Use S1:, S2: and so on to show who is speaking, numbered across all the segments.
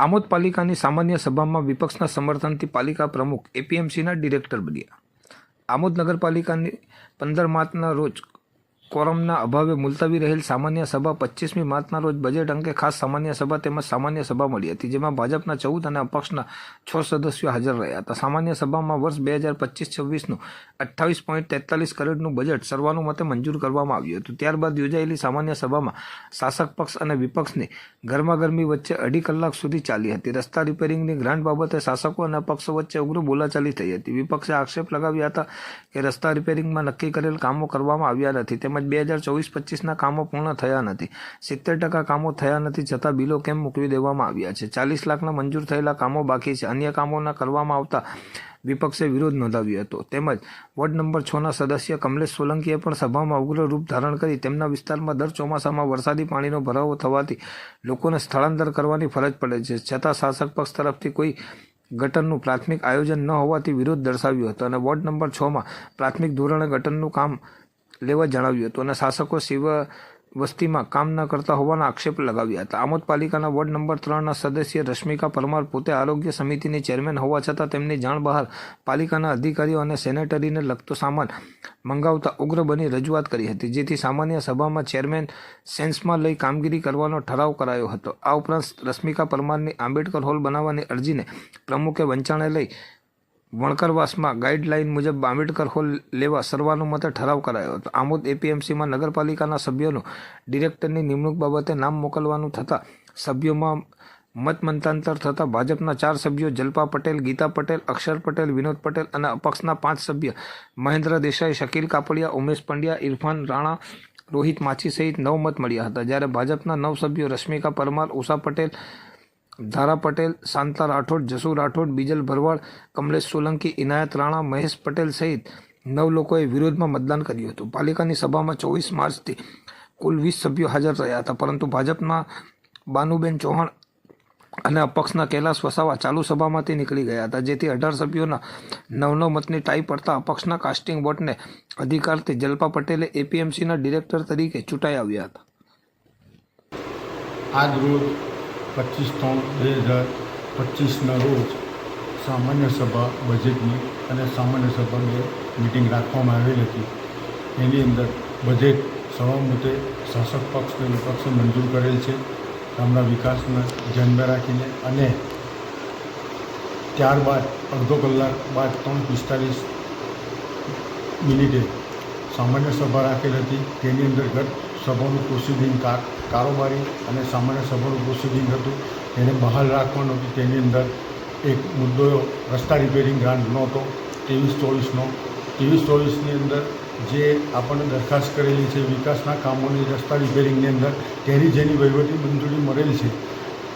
S1: આમોદ પાલિકાની સામાન્ય સભામાં વિપક્ષના સમર્થનથી પાલિકા પ્રમુખ, એપીએમસીના ડિરેક્ટર બન્યા. આમોદ નગરપાલિકાની પંદર માર્ચના રોજ કોરમના અભાવે મુલતવી રહેલ સામાન્ય સભા પચીસમી માર્ચના રોજ બજેટ અંગે ખાસ સામાન્ય સભા તેમજ સામાન્ય સભા મળી હતી, જેમાં ભાજપના ચૌદ અને અપક્ષના છ સદસ્યો હાજર રહ્યા હતા. સામાન્ય સભામાં વર્ષ બે હજાર પચીસ છવ્વીસનું અઠ્ઠાવીસ પોઈન્ટ તેતાલીસ કરોડનું બજેટ સર્વાનુમતે મંજૂર કરવામાં આવ્યું હતું. ત્યારબાદ યોજાયેલી સામાન્ય સભામાં શાસક પક્ષ અને વિપક્ષની ગરમાગરમી વચ્ચે અઢી કલાક સુધી ચાલી હતી. રસ્તા રિપેરિંગની ગ્રાન્ટ બાબતે શાસકો અને પક્ષો વચ્ચે ઉગ્ર બોલાચાલી થઈ હતી. વિપક્ષે આક્ષેપ લગાવ્યા હતા કે રસ્તા રિપેરિંગમાં નક્કી કરેલ કામો કરવામાં આવ્યા નથી. તેમજ બે હજાર ચોવીસ પચીસના કામો પૂર્ણ થયા નથી. સિત્તેર ટકા કામો થયા નથી છતાં બિલો કેમ મૂકવી દેવામાં આવ્યા છે? ચાલીસ લાખના મંજૂર થયેલા કામો બાકી છે. અન્ય કામોના કરવામાં આવતા વિપક્ષે વિરોધ નોંધાવ્યો હતો. તેમજ વોર્ડ નંબર છના સદસ્ય કમલેશ સોલંકીએ પણ સભામાં ઉગ્ર રૂપ ધારણ કરી તેમના વિસ્તારમાં દર ચોમાસામાં વરસાદી પાણીનો ભરાવો થવાથી લોકોને સ્થળાંતર કરવાની ફરજ પડે છે. છતાં શાસક પક્ષ તરફથી કોઈ ગટરનું પ્રાથમિક આયોજન ન હોવાથી વિરોધ દર્શાવ્યો હતો અને વોર્ડ નંબર છમાં પ્રાથમિક ધોરણે ગટરનું કામ લેવા જણાવ્યું હતું અને શાસકો શિવ વસ્તીમાં કામ ન કરતા હોવાના આક્ષેપ લગાવ્યા હતા. આમોદ પાલિકાના વોર્ડ નંબર ત્રણના સદસ્ય રશ્મિકા પરમાર પોતે આરોગ્ય સમિતિની ચેરમેન હોવા છતાં તેમની જાણ બહાર પાલિકાના અધિકારીઓ અને સેનેટરીને લગતો સામાન મંગાવતા ઉગ્ર બની રજૂઆત કરી હતી, જેથી સામાન્ય સભામાં ચેરમેન સેન્સમાં લઈ કામગીરી કરવાનો ઠરાવ કરાયો હતો. આ ઉપરાંત રશ્મિકા પરમારની આંબેડકર હોલ બનાવવાની અરજીને પ્રમુખે વંચાણે લઈ વણકરવાસમાં ગાઈડલાઈન મુજબ આંબેડકર હોલ લેવા સર્વાનુમતે ઠરાવ કરાયો હતો. આમોદ એપીએમસીમાં નગરપાલિકાના સભ્યોનું ડિરેક્ટરની નિમણૂક બાબતે નામ મોકલવાનું થતાં સભ્યોમાં મત મતાંતર થતાં ભાજપના ચાર સભ્યો જલ્પા પટેલ, ગીતા પટેલ, અક્ષર પટેલ, વિનોદ પટેલ અને અપક્ષના પાંચ સભ્ય મહેન્દ્ર દેસાઈ, શકીલ કાપડિયા, ઉમેશ પંડ્યા, ઇરફાન રાણા, રોહિત માછી સહિત નવ મત મળ્યા હતા. જ્યારે ભાજપના નવ સભ્યો રશ્મિકા પરમાર, ઉષા પટેલ ધારા પટેલ, શાંતા રાઠોડ જસુ રાઠોડ, બીજલ ભરવાડ, કમલેશ સોલંકી, ઇનાયત રાણા, મહેશ પટેલ સહિત નવ લોકોએ વિરોધમાં મતદાન કર્યું હતું. પાલિકાની સભામાં ચોવીસ માર્ચથી કુલ વીસ સભ્યો હાજર રહ્યા હતા. પરંતુ ભાજપના બાનુબેન ચૌહાણ અને અપક્ષના કૈલાસ વસાવા ચાલુ સભામાંથી નીકળી ગયા હતા, જેથી અઢાર સભ્યોના નવ નવ મતની ટાઈ પડતા અપક્ષના કાસ્ટિંગ વોટને અધિકારથી જલ્પા પટેલે એપીએમસીના ડિરેક્ટર તરીકે ચૂંટાઈ આવ્યા હતા.
S2: આજ રોજ પચીસ ત્રણ બે હજાર પચીસના રોજ સામાન્ય સભા બજેટની અને સામાન્ય સભાની મિટિંગ રાખવામાં આવેલી હતી. એની અંદર બજેટ સર્વમતે શાસક પક્ષ અને વિપક્ષે મંજૂર કરેલ છે. ગામના વિકાસને ધ્યાનમાં રાખીને અને ત્યારબાદ અડધો કલાક બાદ ત્રણ પિસ્તાલીસ મિનિટે સામાન્ય સભા રાખેલ હતી. તેની અંતર્ગત સભાનું પ્રોસિડિંગ કા કારોબારી અને સામાન્ય સભાનું પ્રોસિડિંગ હતું. એને બહાલ રાખવાનું હતું તેની અંદર એક મુદ્દો રસ્તા રિપેરિંગ ગ્રાન્ટનો હતો ત્રેવીસ ચોવીસનો. ત્રેવીસ ચોવીસની અંદર જે આપણને દરખાસ્ત કરેલી છે, વિકાસના કામોની, રસ્તા રિપેરિંગની અંદર, તેની જેની વહીવટી મંજૂરી મળેલી છે,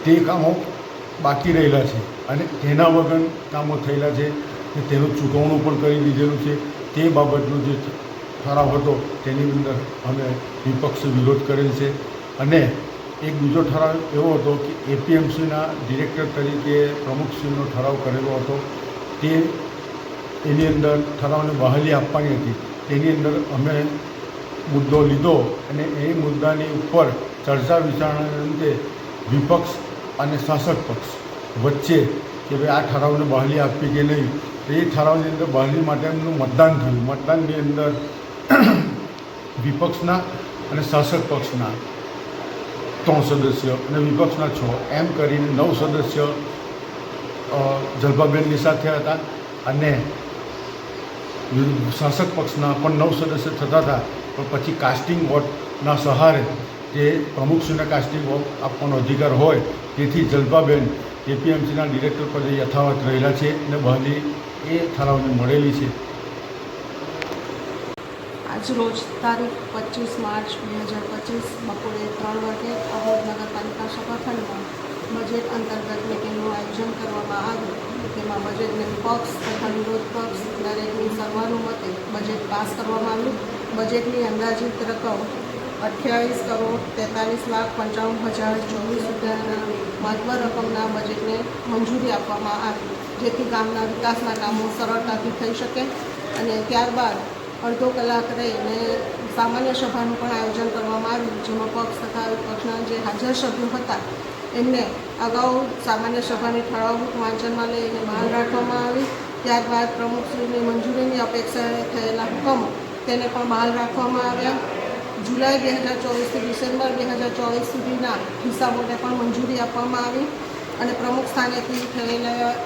S2: તે કામો બાકી રહેલા છે અને તેના વગર કામો થયેલા છે કે તેનું ચૂકવણું પણ કરી દીધેલું છે. તે બાબતનો જે ઠરાવ હતો, તેની અંદર અમે વિપક્ષ વિરોધ કરેલ છે. અને એક બીજો ઠરાવ એવો હતો કે એપીએમસીના ડિરેક્ટર તરીકે પ્રમુખશ્રીનો ઠરાવ કરેલો હતો. તે એની અંદર ઠરાવને બહાલી આપવાની હતી. તેની અંદર અમે મુદ્દો લીધો અને એ મુદ્દાની ઉપર ચર્ચા વિચારણાને અંતે વિપક્ષ અને શાસક પક્ષ વચ્ચે કે ભાઈ આ ઠરાવને બહાલી આપવી કે નહીં એ ઠરાવની અંદર બહાલી માટેનું મતદાન થયું. મતદાનની અંદર વિપક્ષના અને શાસક પક્ષના ત્રણ સદસ્ય અને વિપક્ષના છ. એમ કરીને નવ સદસ્ય જલભાબેનની સાથે હતા અને શાસક પક્ષના પણ નવ સદસ્ય થતા હતા. પણ પછી કાસ્ટિંગ વોટના સહારે જે પ્રમુખશ્રીને કાસ્ટિંગ વોટ આપવાનો અધિકાર હોય તેથી જલભાબેન એપીએમસીના ડિરેક્ટર પદે યથાવત રહેલા છે અને બહાલી એ ઠરાવને મળેલી છે.
S3: આજ રોજ તારીખ પચીસ માર્ચ બે હજાર પચીસ બપોરે ત્રણ વાગે અહોદ નગરપાલિકા સભાખંડમાં બજેટ અંતર્ગત મિટિંગનું આયોજન કરવામાં આવ્યું. તેમાં બજેટને પક્ષ તથા વિરોધ પક્ષ દરેકની સર્વાનુમતે બજેટ પાસ કરવામાં આવ્યું. બજેટની અંદાજિત રકમ અઠ્યાવીસ કરોડ તેતાલીસ લાખ પંચાવન હજાર ચોવીસ રૂપિયાના મહત્વ રકમના બજેટને મંજૂરી આપવામાં આવી, જેથી ગામના વિકાસના કામો સરળતાથી થઈ શકે અને ત્યારબાદ અડધો કલાક રહીને સામાન્ય સભાનું પણ આયોજન કરવામાં આવ્યું, જેમાં પક્ષ તથા વિપક્ષના જે હાજર સભ્યો હતા, એમને અગાઉ સામાન્ય સભાની ઠરાવભૂત વાંચનમાં લઈને બહાર રાખવામાં આવી. ત્યારબાદ પ્રમુખશ્રીની મંજૂરીની અપેક્ષાએ થયેલા હુકમો તેને પણ બહાર રાખવામાં આવ્યા. જુલાઈ બે હજાર ચોવીસથી ડિસેમ્બર બે હજાર ચોવીસ સુધીના હિસાબોને પણ મંજૂરી આપવામાં આવી. અને પ્રમુખ સ્થાનેથી થયેલ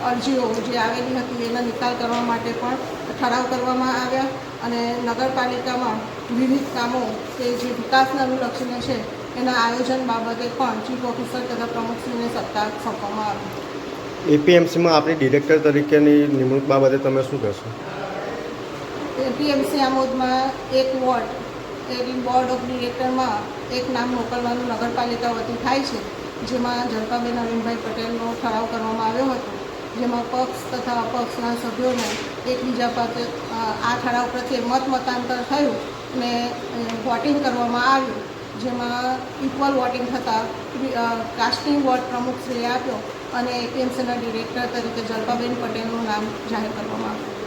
S3: અરજીઓ જે આવેલી હતી એના નિકાલ કરવા માટે પણ ઠરાવ કરવામાં આવ્યા અને નગરપાલિકામાં વિવિધ કામો કે જે વિકાસને અનુલક્ષીને છે એના આયોજન બાબતે પણ ચીફ ઓફિસર તથા પ્રમુખશ્રીને સત્તા સોંપવામાં આવી.
S4: એપીએમસીમાં આપણી ડિરેક્ટર તરીકેની નિમણૂક બાબતે તમે શું કહેશો?
S3: એપીએમસી આમોદમાં એક વોર્ડ એટલે બોર્ડ ઓફ ડિરેક્ટરમાં એક નામ મોકલવાનું નગરપાલિકા વતી થાય છે. જેમાં જલપાબેન નવીનભાઈ પટેલનો ઠરાવ કરવામાં આવ્યો હતો, જેમાં પક્ષ તથા અપક્ષના સભ્યોને એકબીજા પાસે આ ઠરાવ પ્રત્યે મત મતાંતર થયું ને વોટિંગ કરવામાં આવ્યું, જેમાં ઇક્વલ વોટિંગ થતાં કાસ્ટિંગ વોર્ડ પ્રમુખશ્રીએ આપ્યો અને એપીએમસીના ડિરેક્ટર તરીકે જલપાબેન પટેલનું નામ જાહેર કરવામાં આવ્યું.